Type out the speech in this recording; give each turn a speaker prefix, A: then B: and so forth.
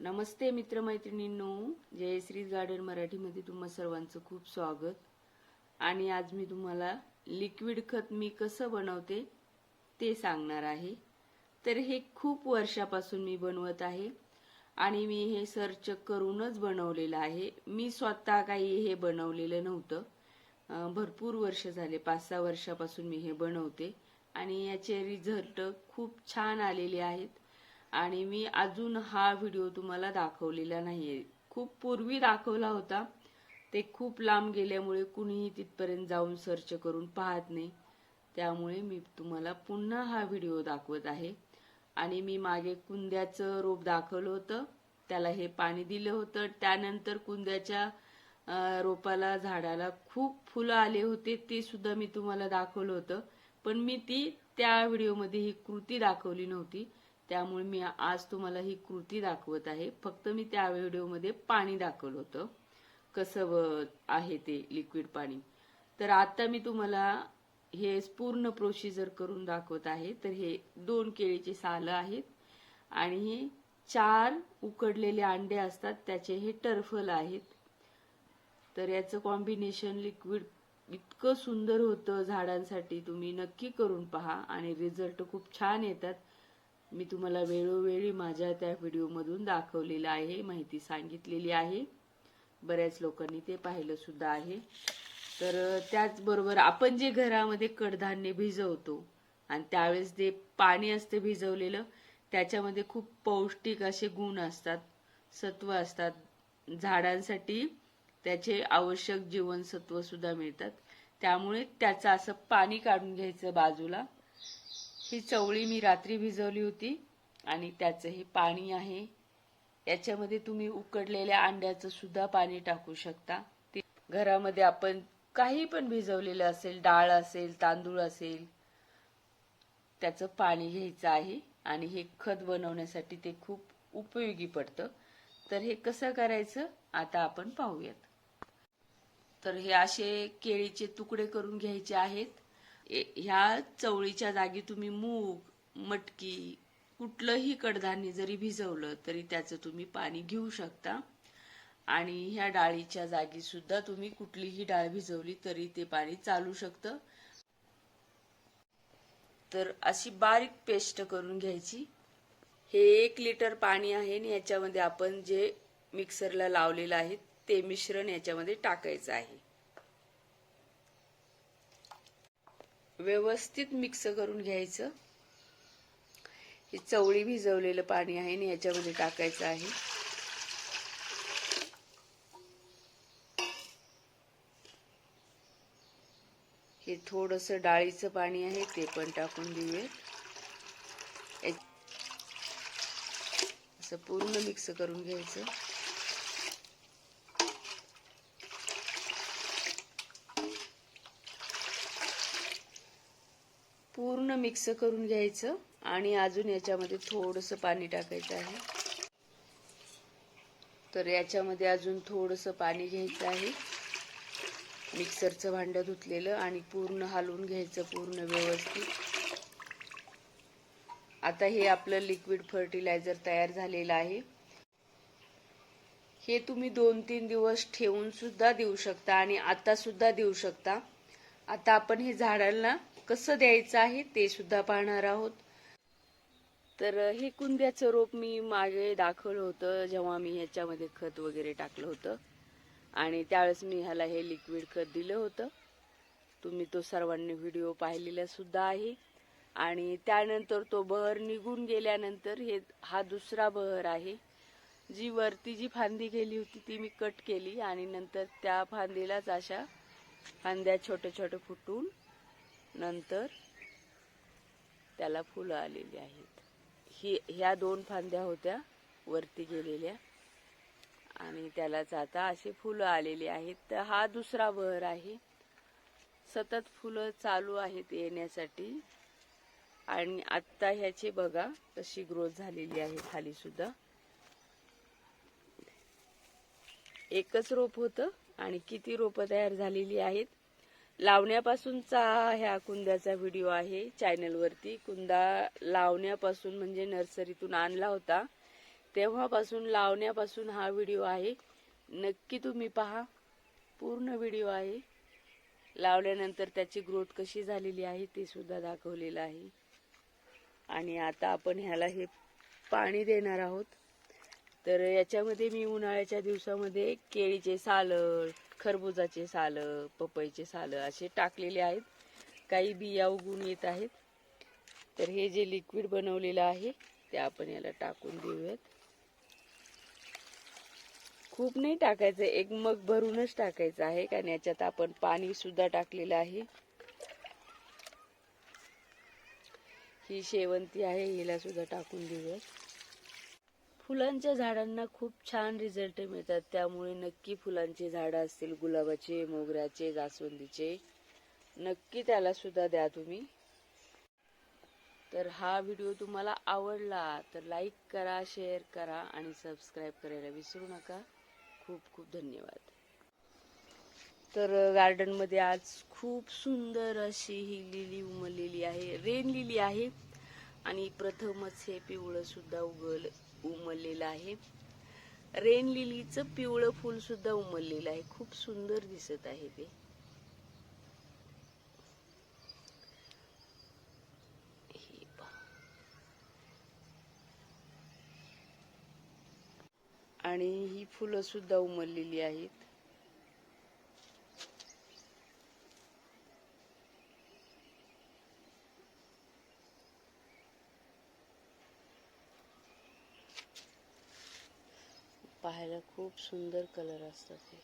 A: नमस्ते मित्रमैत्रिणींनो Jayashree garden मराठीमध्ये तुम्हा सर्वांचं खूप स्वागत. आणि आज मी तुम्हाला लिक्विड खत मी कसं बनवते ते सांगणार आहे. तर हे खूप वर्षापासून मी बनवत आहे आणि मी हे सर्च करूनच बनवलेलं आहे. मी स्वतः काही हे बनवलेलं नव्हतं. भरपूर वर्ष झाले पाच सहा वर्षापासून मी हे बनवते. आणि याचे रिझल्ट खूप छान आलेले आहेत. आणि मी अजून हा व्हिडिओ तुम्हाला दाखवलेला नाहीये. खूप पूर्वी दाखवला होता. ते खूप लांब गेल्यामुळे कुणीही तिथपर्यंत जाऊन सर्च करून पाहत नाही. त्यामुळे मी तुम्हाला पुन्हा हा व्हिडिओ दाखवत आहे. आणि मी मागे कुंद्याचं रोप दाखवलं होतं. त्याला हे पाणी दिलं होतं. त्यानंतर कुंद्याच्या रोपाला झाडाला खूप फुलं आले होते. ते सुद्धा मी तुम्हाला दाखवलं होतं. पण मी ती त्या व्हिडिओमध्ये ही कृती दाखवली नव्हती. त्यामुळे मी आज तुम्हाला ही कृती दाखवत आहे. फक्त मी त्या व्हिडिओमध्ये पाणी दाखवलं होतं. कसं आहे ते लिक्विड पाणी. तर आता मी तुम्हाला हे पूर्ण प्रोसिजर करून दाखवत आहे. तर हे दोन केळीचे सालं आहेत आणि हे चार उकडलेले अंडे असतात. त्याचे हे टर्फल आहेत. तर याचं कॉम्बिनेशन लिक्विड इतकं सुंदर होतं झाडांसाठी. तुम्ही नक्की करून पहा आणि रिझल्ट खूप छान येतात. मी तुम्हाला वेळोवेळी माझ्या त्या व्हिडिओमधून दाखवलेलं आहे माहिती सांगितलेली आहे. बऱ्याच लोकांनी ते पाहिलं सुद्धा आहे. तर त्याचबरोबर आपण जे घरामध्ये कडधान्य भिजवतो आणि त्यावेळेस जे पाणी असते भिजवलेलं त्याच्यामध्ये खूप पौष्टिक असे गुण असतात सत्व असतात. झाडांसाठी त्याचे आवश्यक जीवनसत्व सुद्धा मिळतात. त्यामुळे त्याचं असं पाणी काढून घ्यायचं बाजूला. ही चवळी मी रात्री भिजवली होती आणि त्याचं हे पाणी आहे. याच्यामध्ये तुम्ही उकडलेल्या अंड्याचं सुद्धा पाणी टाकू शकता. ते घरामध्ये आपण काही पण भिजवलेलं असेल डाळ असेल तांदूळ असेल त्याचं पाणी घ्यायचं आहे आणि हे खत बनवण्यासाठी ते खूप उपयोगी पडतं. तर हे कसं करायचं? आता आपण पाहूयात. तर हे असे केळीचे तुकडे करून घ्यायचे आहेत. ह्या चवळीच्या जागी तुम्ही मूग मटकी कुठलंही कडधान्य जरी भिजवलं तरी त्याचं तुम्ही पाणी घेऊ शकता. आणि ह्या डाळीच्या जागी सुद्धा तुम्ही कुठलीही डाळ भिजवली तरी ते पाणी चालू शकतं. तर अशी बारीक पेस्ट करून घ्यायची. हे एक लिटर पाणी आहे आणि याच्यामध्ये आपण जे मिक्सरला लावलेलं आहे ते मिश्रण याच्यामध्ये टाकायचं आहे. व्यवस्थित मिक्स करून घ्यायचं. हे चवळी भिजवलेलं पाणी आहे आणि याच्यामध्ये टाकायचं आहे. हे थोडस डाळीचं पाणी आहे ते पण टाकून देऊयात असं पूर्ण मिक्स करून घ्यायचं पूर्ण मिक्स करून घ्यायचं आणि अजून याच्यामध्ये थोडंसं पाणी टाकायचं आहे. तर याच्यामध्ये अजून थोडंसं पाणी घ्यायचं आहे. मिक्सरचं भांडं धुतलेलं आणि पूर्ण हलवून घ्यायचं पूर्ण व्यवस्थित. आता हे आपलं लिक्विड फर्टिलायझर तयार झालेलं आहे. हे तुम्ही दोन तीन दिवस ठेवून सुद्धा देऊ शकता आणि आता सुद्धा देऊ शकता. आता आपण हे झाडांना कसं द्यायचं आहे ते सुद्धा पाहणार आहोत. तर हे कुंद्याचं रोप मी मागे दाखवलं होतं जेव्हा मी ह्याच्यामध्ये खत वगैरे टाकलं होतं. आणि त्यावेळेस मी ह्याला हे लिक्विड खत दिलं होतं. तुम्ही तो सर्वांनी व्हिडिओ पाहिलेला सुद्धा आहे. आणि त्यानंतर तो बहर निघून गेल्यानंतर हे हा दुसरा बहर आहे. जी वरती जी फांदी गेली होती ती मी कट केली आणि नंतर त्या फांदीलाच अशा फांद्या छोटे छोटे फुटून नंतर त्याला फुलं आलेली आहेत. ही ह्या दोन फांद्या होत्या वरती गेलेल्या. आणि त्यालाच आता अशी फुलं आलेली आहेत. तर हा दुसरा बहर आहे. सतत फुलं चालू आहेत येण्यासाठी. आणि आत्ता ह्याची बघा कशी ग्रोथ झालेली आहे खाली सुद्धा. एकच रोप होतं आणि किती रोपं तयार झालेली आहेत? लावण्यापासूनचा ह्या कुंद्याचा व्हिडिओ आहे. चॅनलवरती कुंदा लावण्यापासून म्हणजे नर्सरीतून आणला होता. तेव्हापासून लावण्यापासून हा व्हिडिओ आहे. नक्की तुम्ही पहा. पूर्ण व्हिडिओ आहे. लावल्यानंतर त्याची ग्रोथ कशी झालेली आहे ते सुद्धा दाखवलेलं आहे. आणि आता आपण ह्याला हे पाणी देणार आहोत. तर याच्यामध्ये मी उन्हाळ्याच्या दिवसामध्ये केळीचे सालड खरबुजाचे सालं पपईचे सालं असे टाकलेले आहेत. काही बिया उगून येत आहेत. तर हे जे लिक्विड बनवलेलं आहे ते आपण याला टाकून देऊयात. खूप नाही टाकायचं एक मग भरूनच टाकायचं आहे कारण याच्यात आपण पाणी सुद्धा टाकलेलं आहे. ही शेवंती आहे हिला सुद्धा टाकून देऊयात. फुलांच्या झाडांना खूप छान रिझल्ट मिळतात. त्यामुळे नक्की फुलांची झाडं असतील गुलाबाचे मोगऱ्याचे जास्वंदीचे नक्की त्याला सुद्धा द्या तुम्ही. तर हा व्हिडिओ तुम्हाला आवडला तर लाईक करा शेअर करा आणि सबस्क्राईब करायला विसरू नका. खूप खूप धन्यवाद. तर गार्डनमध्ये आज खूप सुंदर अशी ही लिली उमललेली आहे रेन लिली आहे. आणि प्रथमच हे पिवळं सुद्धा उगल उमललेलं आहे. रेन लिलीचं पिवळं फूल सुद्धा उमललेलं आहे. खूप सुंदर दिसत आहे ते. हे पहा. आणि ही फुलं सुद्धा उमललेली आहेत. पाहायला खूप सुंदर कलर असतात हे.